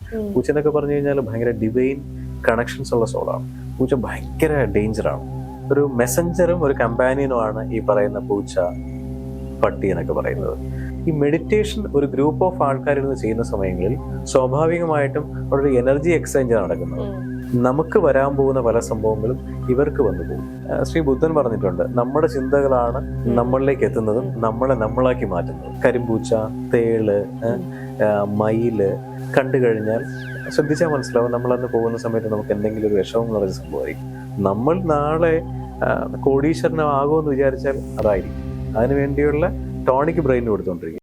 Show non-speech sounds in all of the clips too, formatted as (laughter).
പൂച്ച എന്നൊക്കെ പറഞ്ഞു കഴിഞ്ഞാൽ ഭയങ്കര ഡിവൈൻ കണക്ഷൻസ് ഉള്ള സോളാണ് പൂച്ച ഭയങ്കര ഡേഞ്ചറാണ് ഒരു മെസ്സഞ്ചറും ഒരു കമ്പാനിയനുമാണ് ഈ പറയുന്ന പൂച്ച പട്ടി എന്നൊക്കെ പറയുന്നത്. ഈ മെഡിറ്റേഷൻ ഒരു ഗ്രൂപ്പ് ഓഫ് ആൾക്കാരിൽ നിന്ന് ചെയ്യുന്ന സമയങ്ങളിൽ സ്വാഭാവികമായിട്ടും അവിടെ ഒരു എനർജി എക്സ്ചേഞ്ച് നടക്കുന്നത്. നമുക്ക് വരാൻ പോകുന്ന പല സംഭവങ്ങളും ഇവർക്ക് വന്നു പോകും. ശ്രീ ബുദ്ധൻ പറഞ്ഞിട്ടുണ്ട് നമ്മുടെ ചിന്തകളാണ് നമ്മളിലേക്ക് എത്തുന്നതും നമ്മളെ നമ്മളാക്കി മാറ്റുന്നതും. കരിമ്പൂച്ച തേൾ മയിൽ കണ്ടു കഴിഞ്ഞാൽ ശ്രദ്ധിച്ചാൽ മനസ്സിലാവും നമ്മൾ അന്ന് പോകുന്ന സമയത്ത് നമുക്ക് എന്തെങ്കിലും ഒരു വിഷമം നിറഞ്ഞ സംഭവമായിരിക്കും നമ്മൾ നാളെ കോടീശ്വരനാകുമെന്ന് വിചാരിച്ചാൽ അതായിരിക്കും. അതിനു വേണ്ടിയുള്ള ടോണിക് ബ്രെയിൻ കൊടുത്തോണ്ടിരിക്കും.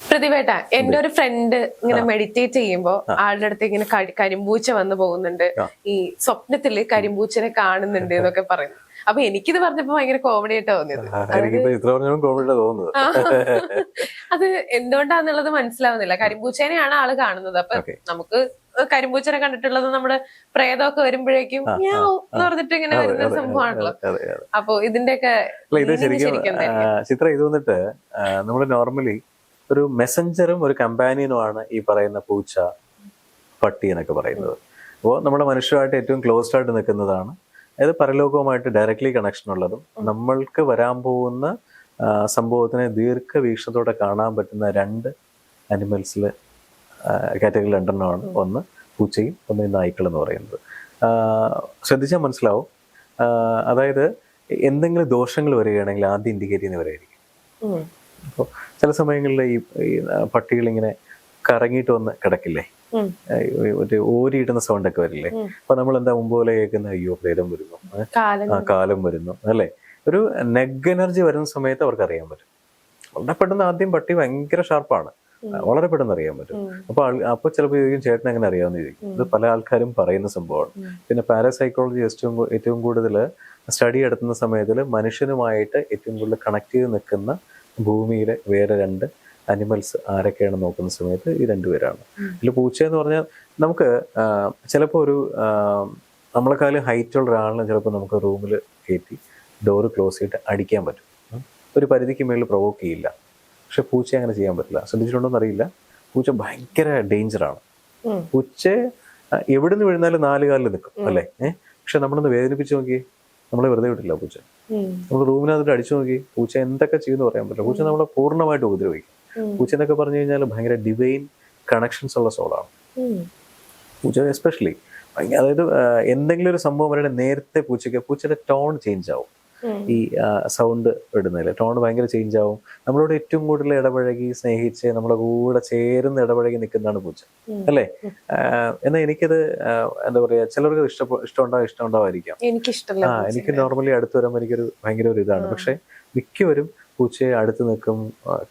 പ്രതിവേട്ട എന്റെ ഒരു ഫ്രണ്ട് ഇങ്ങനെ മെഡിറ്റേറ്റ് ചെയ്യുമ്പോ ആളുടെ അടുത്ത് ഇങ്ങനെ കരിമ്പൂച്ച വന്നു പോകുന്നുണ്ട്. ഈ സ്വപ്നത്തിൽ കരിമ്പൂച്ചനെ കാണുന്നുണ്ട് എന്നൊക്കെ പറയുന്നു. അപ്പൊ എനിക്കിത് പറഞ്ഞപ്പോ ഭയങ്കര കോമഡി ആയിട്ടാ തോന്നിയത്. എനിക്കിപ്പോ ഇത്ര പറഞ്ഞാലും കോമഡി തോന്നുന്നത്. അത് എന്തുകൊണ്ടാന്നുള്ളത് മനസ്സിലാവുന്നില്ല. കരിമ്പൂച്ചേനെയാണ് ആൾ കാണുന്നത്. അപ്പൊ നമുക്ക് കരിമ്പൂച്ചനെ കണ്ടിട്ടുള്ളത് നമ്മുടെ പ്രേതമൊക്കെ വരുമ്പോഴേക്കും എന്ന് പറഞ്ഞിട്ട് ഇങ്ങനെ വരുന്ന സംഭവമാണല്ലോ. അപ്പൊ ഇതിന്റെയൊക്കെ ഇത് ശരിക്കും ചിത്ര ഇത് വന്നിട്ട് നമ്മൾ നോർമലി ഒരു മെസ്സഞ്ചറും ഒരു കമ്പാനിയനുമാണ് ഈ പറയുന്ന പൂച്ച പട്ടി എന്നൊക്കെ പറയുന്നത്. അപ്പോൾ നമ്മുടെ മനുഷ്യരുമായിട്ട് ഏറ്റവും ക്ലോസ്ഡ് ആയിട്ട് നിൽക്കുന്നതാണ് അതായത് പരലോകവുമായിട്ട് ഡയറക്ട്ലി കണക്ഷൻ ഉള്ളതും നമ്മൾക്ക് വരാൻ പോകുന്ന സംഭവത്തിനെ ദീർഘവീക്ഷണത്തോടെ കാണാൻ പറ്റുന്ന രണ്ട് അനിമൽസിൽ കാറ്റഗറി രണ്ടെണ്ണമാണ് ഒന്ന് പൂച്ചയും ഒന്ന് നായ്ക്കൾ എന്ന് പറയുന്നത്. ശ്രദ്ധിച്ചാൽ മനസ്സിലാവും. അതായത് എന്തെങ്കിലും ദോഷങ്ങൾ വരികയാണെങ്കിൽ ആദ്യം ഇൻഡിക്കേറ്റ് ചെയ്യുന്നവരായിരിക്കും. അപ്പോൾ ചില സമയങ്ങളിൽ ഈ ഇങ്ങനെ കറങ്ങിയിട്ട് വന്ന് കിടക്കില്ലേ? മറ്റേ ഓരിയിടുന്ന സൗണ്ട് ഒക്കെ വരില്ലേ. അപ്പൊ നമ്മൾ എന്താ മുമ്പ് പോലെ കേൾക്കുന്ന അയ്യോ പ്രേതം വരുന്നു. കാലം ആ കാലം വരുന്നു. അല്ലേ? ഒരു നെഗ് എനർജി വരുന്ന സമയത്ത് അവർക്ക് അറിയാൻ പറ്റും. വളരെ പെട്ടെന്ന് ആദ്യം പട്ടി ഭയങ്കര ഷാർപ്പാണ്. വളരെ പെട്ടെന്ന് അറിയാൻ പറ്റും. അപ്പൊ അപ്പൊ ചിലപ്പോൾ ചോദിക്കും ചേട്ടൻ എങ്ങനെ അറിയാവുന്ന? ചോദിക്കും. ഇത് പല ആൾക്കാരും പറയുന്ന സംഭവമാണ്. പിന്നെ പാരാസൈക്കോളജി ഏറ്റവും ഏറ്റവും കൂടുതൽ സ്റ്റഡി നടത്തുന്ന സമയത്തിൽ മനുഷ്യനുമായിട്ട് ഏറ്റവും കൂടുതൽ കണക്ട് ചെയ്ത് നിൽക്കുന്ന ഭൂമിയിലെ വേറെ രണ്ട് അനിമൽസ് ആരൊക്കെയാണ് നോക്കുന്ന സമയത്ത് ഈ രണ്ടുപേരാണ് ഇതിൽ പൂച്ച എന്ന് പറഞ്ഞാൽ നമുക്ക് ചിലപ്പോൾ ഒരു നമ്മളെക്കാളും ഹൈറ്റ് ഉള്ള ഒരാളിനെ ചിലപ്പോൾ നമുക്ക് റൂമിൽ കയറ്റി ഡോറ് ക്ലോസ് ചെയ്തിട്ട് അടിക്കാൻ പറ്റും. ഒരു പരിധിക്ക് മേളിൽ പ്രൊവോക്ക് ചെയ്യില്ല. പക്ഷെ പൂച്ച അങ്ങനെ ചെയ്യാൻ പറ്റില്ല. ശ്രദ്ധിച്ചിട്ടുണ്ടോന്ന് അറിയില്ല. പൂച്ച ഭയങ്കര ഡേഞ്ചറാണ്. പൂച്ച എവിടെ എവിടുന്ന് വീഴുന്നാലും നാല് കാലിൽ നിൽക്കും അല്ലേ? ഏഹ് പക്ഷെ നമ്മളൊന്ന് വേദനിപ്പിച്ച് നോക്കി നമ്മളെ വെറുതെ വിട്ടില്ല പൂച്ച. നമ്മൾ റൂമിനകത്തോട്ട് അടിച്ചു നോക്കി പൂച്ച എന്തൊക്കെ ചെയ്യുമെന്ന് പറയാൻ പറ്റില്ല. പൂച്ച നമ്മളെ പൂർണമായിട്ട് ഉപദ്രവിക്കും. പൂച്ച എന്നൊക്കെ പറഞ്ഞു കഴിഞ്ഞാൽ ഭയങ്കര ഡിവൈൻ കണക്ഷൻസ് ഉള്ള സോളാണ്. പൂച്ച എസ്പെഷ്യലി അതായത് എന്തെങ്കിലും ഒരു സംഭവം വരുടെ നേരത്തെ പൂച്ചയ്ക്ക് പൂച്ചയുടെ ടോൺ ചേഞ്ച് ആവും. ഈ സൗണ്ട് ഇടുന്നതിൽ ടോൺ ഭയങ്കര ചേഞ്ച് ആവും. നമ്മളോട് ഏറ്റവും കൂടുതൽ ഇടപഴകി സ്നേഹിച്ച് നമ്മുടെ കൂടെ ചേർന്ന് ഇടപഴകി നിൽക്കുന്നതാണ് പൂച്ച. അല്ലേ? എന്നാൽ എനിക്കത് എന്താ പറയാ ചിലർക്ക് ഇഷ്ടം ഇഷ്ടമുണ്ടാവും എനിക്കിഷ്ടമല്ല ആ എനിക്ക് നോർമലി അടുത്ത് വരുമ്പോൾ എനിക്കൊരു ഭയങ്കര ഒരു ഇതാണ്. പക്ഷെ മിക്കവരും പൂച്ചയെ അടുത്ത് നിൽക്കും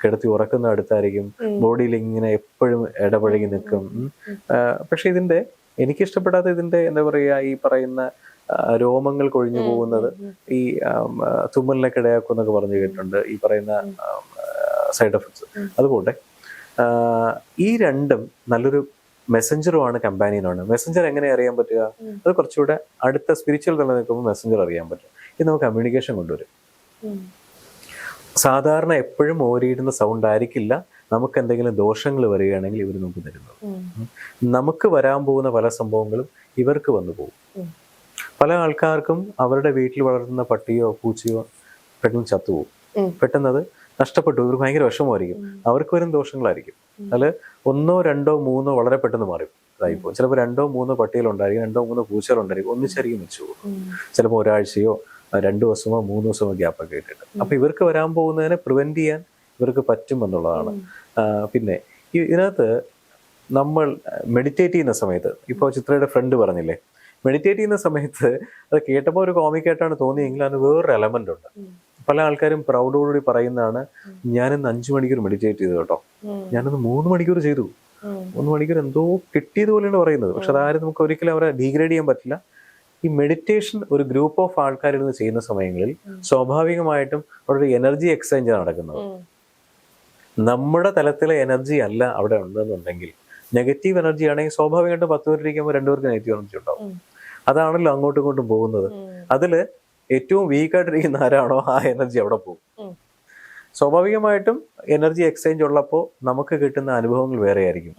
കിടത്തി ഉറക്കുന്ന അടുത്തായിരിക്കും. ബോഡിയിൽ ഇങ്ങനെ എപ്പോഴും ഇടപഴകി നിൽക്കും. പക്ഷെ ഇതിന്റെ എനിക്ക് ഇഷ്ടപ്പെടാത്ത ഇതിന്റെ എന്താ പറയാ ഈ പറയുന്ന രോമങ്ങൾ കൊഴിഞ്ഞു പോകുന്നത് ഈ തുമ്മലിനെ കിടയാക്കും തുമ്മലിനൊക്കെ ഇടയാക്കും എന്നൊക്കെ പറഞ്ഞു കേട്ടിട്ടുണ്ട് ഈ പറയുന്ന സൈഡ് എഫക്ട്സ്. അതുപോലെ ഈ രണ്ടും നല്ലൊരു മെസ്സഞ്ചറുമാണ് കമ്പാനിയനാണ്. മെസ്സഞ്ചർ എങ്ങനെ അറിയാൻ പറ്റുക. അത് കുറച്ചുകൂടെ അടുത്ത സ്പിരിച്വൽ തലം നിൽക്കുമ്പോൾ മെസ്സഞ്ചർ അറിയാൻ പറ്റും. ഇത് നമുക്ക് കമ്മ്യൂണിക്കേഷൻ കൊണ്ടുവരും. സാധാരണ എപ്പോഴും ഓരിയിടുന്ന സൗണ്ട് ആയിരിക്കില്ല. നമുക്ക് എന്തെങ്കിലും ദോഷങ്ങൾ വരികയാണെങ്കിൽ ഇവർ നമുക്ക് തരുന്നത്. നമുക്ക് വരാൻ പോകുന്ന പല സംഭവങ്ങളും ഇവർക്ക് വന്നു പോകും. പല ആൾക്കാർക്കും അവരുടെ വീട്ടിൽ വളർത്തുന്ന പട്ടിയോ പൂച്ചയോ പെട്ടെന്ന് ചത്തുപോകും. പെട്ടെന്ന് അത് നഷ്ടപ്പെട്ടു. ഇവർക്ക് ഭയങ്കര വിഷമമായിരിക്കും. അവർക്ക് വരും ദോഷങ്ങളായിരിക്കും. അതിൽ ഒന്നോ രണ്ടോ മൂന്നോ വളരെ പെട്ടെന്ന് മാറും ഇതായിപ്പോ ചിലപ്പോൾ രണ്ടോ മൂന്നോ പട്ടികളുണ്ടായിരിക്കും രണ്ടോ മൂന്നോ പൂച്ചകളുണ്ടായിരിക്കും. ഒന്നിച്ചായിരിക്കും വെച്ചു പോകും. ചിലപ്പോൾ ഒരാഴ്ചയോ രണ്ട് ദിവസമോ മൂന്ന് ദിവസമോ ഗ്യാപ്പൊക്കെ ഇട്ടിട്ട്. അപ്പോൾ ഇവർക്ക് വരാൻ പോകുന്നതിനെ പ്രിവെന്റ് ചെയ്യാൻ ഇവർക്ക് പറ്റും എന്നുള്ളതാണ്. പിന്നെ ഈ ഇതിനകത്ത് നമ്മൾ മെഡിറ്റേറ്റ് ചെയ്യുന്ന സമയത്ത് ഇപ്പോൾ ചിത്രയുടെ ഫ്രണ്ട് പറഞ്ഞില്ലേ മെഡിറ്റേറ്റ് ചെയ്യുന്ന സമയത്ത് അത് കേട്ടപ്പോൾ ഒരു കോമിക്കായിട്ടാണ് തോന്നിയെങ്കിൽ അതിന് വേറൊരു എലമെന്റ് ഉണ്ട്. പല ആൾക്കാരും പ്രൗഡോടുകൂടി പറയുന്നതാണ് ഞാനിന്ന് അഞ്ചു മണിക്കൂർ മെഡിറ്റേറ്റ് ചെയ്തു കേട്ടോ. ഞാനിന്ന് മൂന്ന് മണിക്കൂർ ചെയ്തു. മൂന്ന് മണിക്കൂർ എന്തോ കിട്ടിയതുപോലെയാണ് പറയുന്നത്. പക്ഷെ അതാരും നമുക്ക് ഒരിക്കലും അവരെ ഡീഗ്രേഡ് ചെയ്യാൻ പറ്റില്ല. ഈ മെഡിറ്റേഷൻ ഒരു ഗ്രൂപ്പ് ഓഫ് ആൾക്കാരിൽ നിന്ന് ചെയ്യുന്ന സമയങ്ങളിൽ സ്വാഭാവികമായിട്ടും അവിടെ ഒരു എനർജി എക്സ്ചേഞ്ച് നടക്കുന്നത്. നമ്മുടെ തലത്തിലെ എനർജി അല്ല അവിടെ ഉണ്ടെന്നുണ്ടെങ്കിൽ നെഗറ്റീവ് എനർജി ആണെങ്കിൽ സ്വാഭാവികമായിട്ടും പത്ത് പേര് ഇരിക്കുമ്പോൾ രണ്ടുപേർക്ക് നെഗറ്റീവ് എനർജി ഉണ്ടാവും. അതാണല്ലോ അങ്ങോട്ടും ഇങ്ങോട്ടും പോകുന്നത്. അതിൽ അതിൽ ഏറ്റവും വീക്കായിട്ടിരിക്കുന്ന ആരാണോ ആ എനർജി അവിടെ പോകും. സ്വാഭാവികമായിട്ടും എനർജി എക്സ്ചേഞ്ച് ഉള്ളപ്പോൾ നമുക്ക് കിട്ടുന്ന അനുഭവങ്ങൾ വേറെ ആയിരിക്കും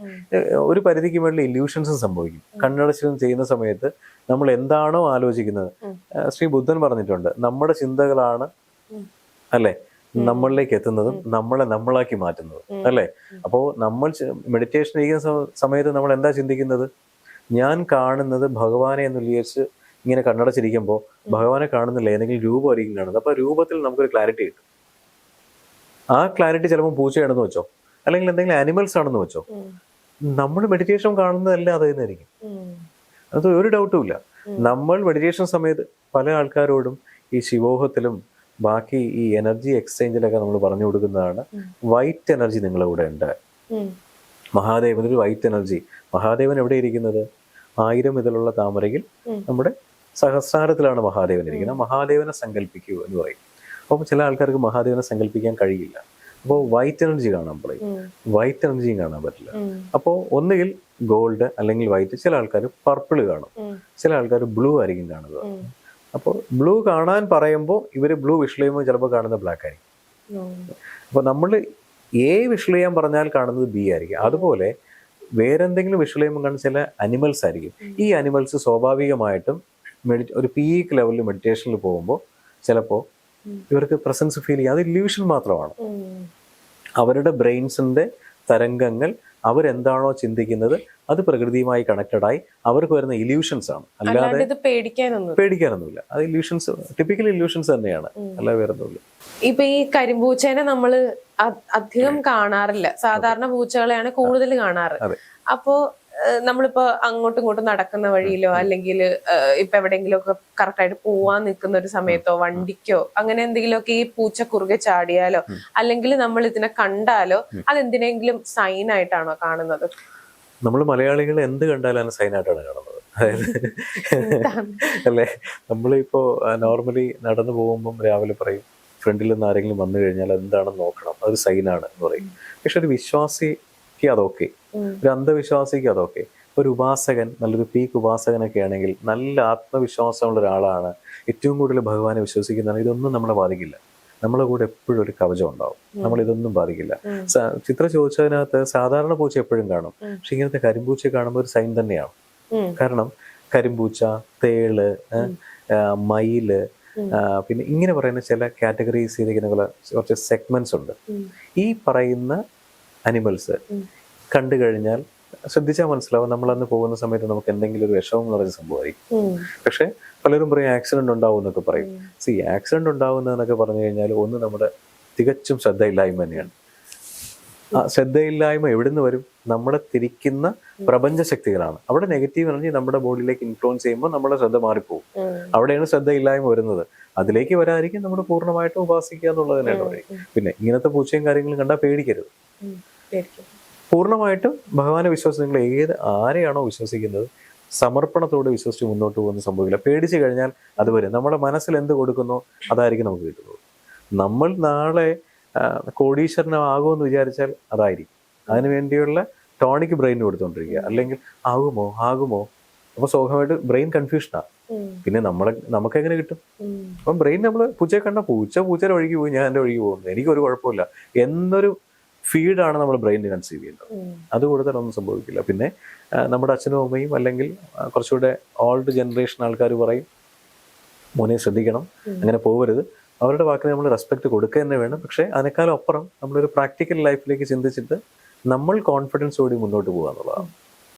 ഒരു പരിധിക്ക് മുകളിൽ ഇല്യൂഷൻസും സംഭവിക്കും. കണ്ണടച്ചിലും ചെയ്യുന്ന സമയത്ത് നമ്മൾ എന്താണോ ആലോചിക്കുന്നത്. ശ്രീ ബുദ്ധൻ പറഞ്ഞിട്ടുണ്ട് നമ്മുടെ ചിന്തകളാണ് അല്ലെ? നമ്മളിലേക്ക് എത്തുന്നതും നമ്മളെ നമ്മളാക്കി മാറ്റുന്നതും അല്ലെ? അപ്പോ നമ്മൾ മെഡിറ്റേഷൻ ചെയ്യുന്ന സമയത്ത് നമ്മൾ എന്താ ചിന്തിക്കുന്നത്? ഞാൻ കാണുന്നത് ഭഗവാനെ എന്ന് വിചാരിച്ച് ഇങ്ങനെ കണ്ണടച്ചിരിക്കുമ്പോൾ ഭഗവാനെ കാണുന്നില്ല ഏതെങ്കിലും രൂപമായിരിക്കും കാണുന്നത്. അപ്പൊ ആ രൂപത്തിൽ നമുക്കൊരു ക്ലാരിറ്റി കിട്ടും. ആ ക്ലാരിറ്റി ചിലപ്പോൾ പൂച്ചയാണെന്ന് വെച്ചോ. അല്ലെങ്കിൽ എന്തെങ്കിലും ആനിമൽസ് ആണെന്ന് വെച്ചോ. നമ്മൾ മെഡിറ്റേഷൻ കാണുന്നതല്ല അതിൽ നിന്നായിരിക്കും അത് ഒരു ഡൗട്ടും ഇല്ല. നമ്മൾ മെഡിറ്റേഷൻ സമയത്ത് പല ആൾക്കാരോടും ഈ ശിവോഹത്തിലും ബാക്കി ഈ എനർജി എക്സ്ചേഞ്ചിലൊക്കെ നമ്മൾ പറഞ്ഞു കൊടുക്കുന്നതാണ് വൈറ്റ് എനർജി നിങ്ങളുടെ കൂടെ ഉണ്ട്. മഹാദേവൻ ഒരു വൈറ്റ് എനർജി മഹാദേവൻ എവിടെ ഇരിക്കുന്നത്? ആയിരം ഇതിലുള്ള താമരയിൽ നമ്മുടെ സഹസ്രാരത്തിലാണ് മഹാദേവൻ ഇരിക്കുന്നത്. മഹാദേവനെ സങ്കല്പിക്കൂ എന്ന് പറയും. അപ്പോൾ ചില ആൾക്കാർക്ക് മഹാദേവനെ സങ്കല്പിക്കാൻ കഴിയില്ല. അപ്പോൾ വൈറ്റ് എനർജി കാണാൻ പറയും. വൈറ്റ് എനർജിയും കാണാൻ പറ്റില്ല. അപ്പോൾ ഒന്നുകിൽ ഗോൾഡ് അല്ലെങ്കിൽ വൈറ്റ് ചില ആൾക്കാർ പർപ്പിൾ കാണും. ചില ആൾക്കാർ ബ്ലൂ ആയിരിക്കും കാണുന്നത്. അപ്പോൾ ബ്ലൂ കാണാൻ പറയുമ്പോൾ ഇവർ ബ്ലൂ വിഷ് ചെയ്യുമ്പോൾ ചിലപ്പോൾ കാണുന്നത് ബ്ലാക്ക് ആയിരിക്കും. അപ്പോൾ നമ്മൾ എ വിഷ് ചെയ്യാൻ പറഞ്ഞാൽ കാണുന്നത് ബി ആയിരിക്കും. അതുപോലെ വേറെന്തെങ്കിലും വിഷ് ചെയ്യുമ്പോൾ കാണുന്ന ചില അനിമൽസ് ആയിരിക്കും. ഈ അനിമൽസ് സ്വാഭാവികമായിട്ടും മെഡി ഒരു പീക്ക് ലെവലിൽ മെഡിറ്റേഷനിൽ പോകുമ്പോൾ ചിലപ്പോൾ ഇവർക്ക് പ്രസൻസ് ഫീൽ ചെയ്യുക അത് ഇല്യൂഷൻ മാത്രമാണ്. അവരുടെ ബ്രെയിൻസിന്റെ തരംഗങ്ങൾ അവരെന്താണോ ചിന്തിക്കുന്നത് അത് പ്രകൃതിയുമായി കണക്റ്റഡ് ആയി അവർക്ക് വരുന്ന ഇല്യൂഷൻസ് ആണ്. അല്ലാതെ പേടിക്കാനൊന്നുമില്ല. അത് ഇല്യൂഷൻസ് ടിപ്പിക്കൽ ഇല്യൂഷൻസ് തന്നെയാണ്. അല്ലാതെ വേറെ ഇപ്പൊ ഈ കരിമ്പൂച്ചേനെ നമ്മൾ അധികം കാണാറില്ല. സാധാരണ പൂച്ചകളെയാണ് കൂടുതൽ കാണാറ്. അപ്പോ നമ്മളിപ്പോ അങ്ങോട്ടും ഇങ്ങോട്ടും നടക്കുന്ന വഴിയിലോ അല്ലെങ്കിൽ ഇപ്പൊ എവിടെയെങ്കിലും ഒക്കെ കറക്റ്റായിട്ട് പോവാൻ നിൽക്കുന്ന ഒരു സമയത്തോ വണ്ടിക്കോ അങ്ങനെ എന്തെങ്കിലുമൊക്കെ ഈ പൂച്ച കുറുകെ ചാടിയാലോ അല്ലെങ്കിൽ നമ്മൾ ഇതിനെ കണ്ടാലോ അതെന്തിനെങ്കിലും സൈൻ ആയിട്ടാണോ കാണുന്നത്? നമ്മൾ മലയാളികൾ എന്ത് കണ്ടാലും സൈൻ ആയിട്ടാണ് കാണുന്നത്? അതായത് (laughs) അല്ലേ? നമ്മളിപ്പോ നോർമലി നടന്നു പോകുമ്പോൾ രാവിലെ പറയും ഫ്രണ്ടിൽ നിന്ന് ആരെങ്കിലും വന്നു കഴിഞ്ഞാൽ എന്താണെന്ന് നോക്കണം. അതൊരു സൈനാണ് എന്ന് പറയും. പക്ഷെ ഒരു വിശ്വാസിക്ക് അതൊക്കെ. ഒരു അന്ധവിശ്വാസിക്ക് അതൊക്കെ. ഒരു ഉപാസകൻ നല്ലൊരു പീക്ക് ഉപാസകനൊക്കെ ആണെങ്കിൽ നല്ല ആത്മവിശ്വാസമുള്ള ഒരാളാണ് ഏറ്റവും കൂടുതൽ ഭഗവാനെ വിശ്വസിക്കുന്നതാണ് ഇതൊന്നും നമ്മളെ ബാധിക്കില്ല. നമ്മളെ കൂടെ എപ്പോഴും ഒരു കവചം ഉണ്ടാവും. നമ്മൾ ഇതൊന്നും ബാധിക്കില്ല. ചിത്ര ചോദിച്ചതിനകത്ത് സാധാരണ പൂച്ച എപ്പോഴും കാണും. പക്ഷെ ഇങ്ങനത്തെ കരിമ്പൂച്ച കാണുമ്പോൾ ഒരു സൈൻ തന്നെയാണ്. കാരണം കരിമ്പൂച്ച തേൾ മയിൽ പിന്നെ ഇങ്ങനെ പറയുന്ന ചില കാറ്റഗറീസ് ചെയ്തിരിക്കുന്ന കുറച്ച് സെഗ്മെന്റ്സ് ഉണ്ട്. ഈ പറയുന്ന അനിമൽസ്. കണ്ടു കഴിഞ്ഞാൽ ശ്രദ്ധിച്ചാൽ മനസ്സിലാവും നമ്മൾ അന്ന് പോകുന്ന സമയത്ത് നമുക്ക് എന്തെങ്കിലും ഒരു വിഷമം നിറഞ്ഞ സംഭവമായിരിക്കും. പക്ഷെ പലരും പറയും ആക്സിഡന്റ് ഉണ്ടാവും എന്നൊക്കെ പറയും. സി ആക്സിഡന്റ് ഉണ്ടാവുന്നതെന്നൊക്കെ പറഞ്ഞു കഴിഞ്ഞാൽ ഒന്ന് നമ്മുടെ തികച്ചും ശ്രദ്ധയില്ലായ്മ തന്നെയാണ്. ആ ശ്രദ്ധയില്ലായ്മ എവിടുന്ന് വരും? നമ്മുടെ തിരിക്കുന്ന പ്രപഞ്ച ശക്തികളാണ്. അവിടെ നെഗറ്റീവ് എനർജി നമ്മുടെ ബോഡിയിലേക്ക് ഇൻഫ്ലുവൻസ് ചെയ്യുമ്പോൾ നമ്മുടെ ശ്രദ്ധ മാറിപ്പോകും. അവിടെയാണ് ശ്രദ്ധയില്ലായ്മ വരുന്നത്. അതിലേക്ക് വരാതിരിക്കും നമ്മൾ പൂർണമായിട്ടും ഉപാസിക്കുക എന്നുള്ളത് തന്നെയാണ് പിന്നെ ഇങ്ങനത്തെ പൂച്ചയും കാര്യങ്ങളും കണ്ടാൽ പേടിക്കരുത്. പൂർണമായിട്ടും ഭഗവാനെ വിശ്വസിച്ച് നിങ്ങൾ ഏത് ആരെയാണോ വിശ്വസിക്കുന്നത് സമർപ്പണത്തോടെ വിശ്വസിച്ച് മുന്നോട്ട് പോകുന്ന സംഭവിക്കില്ല പേടിച്ചു കഴിഞ്ഞാൽ അത് വരും. നമ്മുടെ മനസ്സിൽ എന്ത് കൊടുക്കുന്നോ അതായിരിക്കും നമുക്ക് കിട്ടുന്നത്. നമ്മൾ നാളെ കോടീശ്വരനാകുമെന്ന് വിചാരിച്ചാൽ അതായിരിക്കും. അതിനു വേണ്ടിയുള്ള ടോണിക് ബ്രെയിൻ കൊടുത്തോണ്ടിരിക്കുക. അല്ലെങ്കിൽ ആകുമോ? ആകുമോ? അപ്പൊ സ്വാഭാവികമായിട്ട് ബ്രെയിൻ കൺഫ്യൂഷനാണ് പിന്നെ നമ്മളെ നമുക്ക് എങ്ങനെ കിട്ടും. അപ്പം ബ്രെയിൻ നമ്മൾ പൂച്ചയെ കണ്ട പൂച്ച പൂച്ചയുടെ വഴിക്ക് പോയി ഞാൻ എന്റെ വഴിക്ക് പോകുന്നു. എനിക്കൊരു കുഴപ്പമില്ല. എന്നൊരു ഫീഡാണ് നമ്മൾ ബ്രെയിനിന് കൺസീവ് ചെയ്യുന്നത്. അത് അത് ഒന്നും സംഭവിക്കില്ല. പിന്നെ നമ്മുടെ അച്ഛനും അമ്മയും അല്ലെങ്കിൽ കുറച്ചുകൂടെ ഓൾഡ് ജനറേഷൻ ആൾക്കാർ പറയും മോനെ ശ്രദ്ധിക്കണം അങ്ങനെ പോകരുത് അവരുടെ വാക്കിന് നമ്മൾ റെസ്പെക്ട് കൊടുക്കുക തന്നെ വേണം. പക്ഷേ അതിനേക്കാളും അപ്പുറം നമ്മളൊരു പ്രാക്ടിക്കൽ ലൈഫിലേക്ക് ചിന്തിച്ചിട്ട് നമ്മൾ കോൺഫിഡൻസോടെ മുന്നോട്ട് പോകുക എന്നുള്ളതാണ്.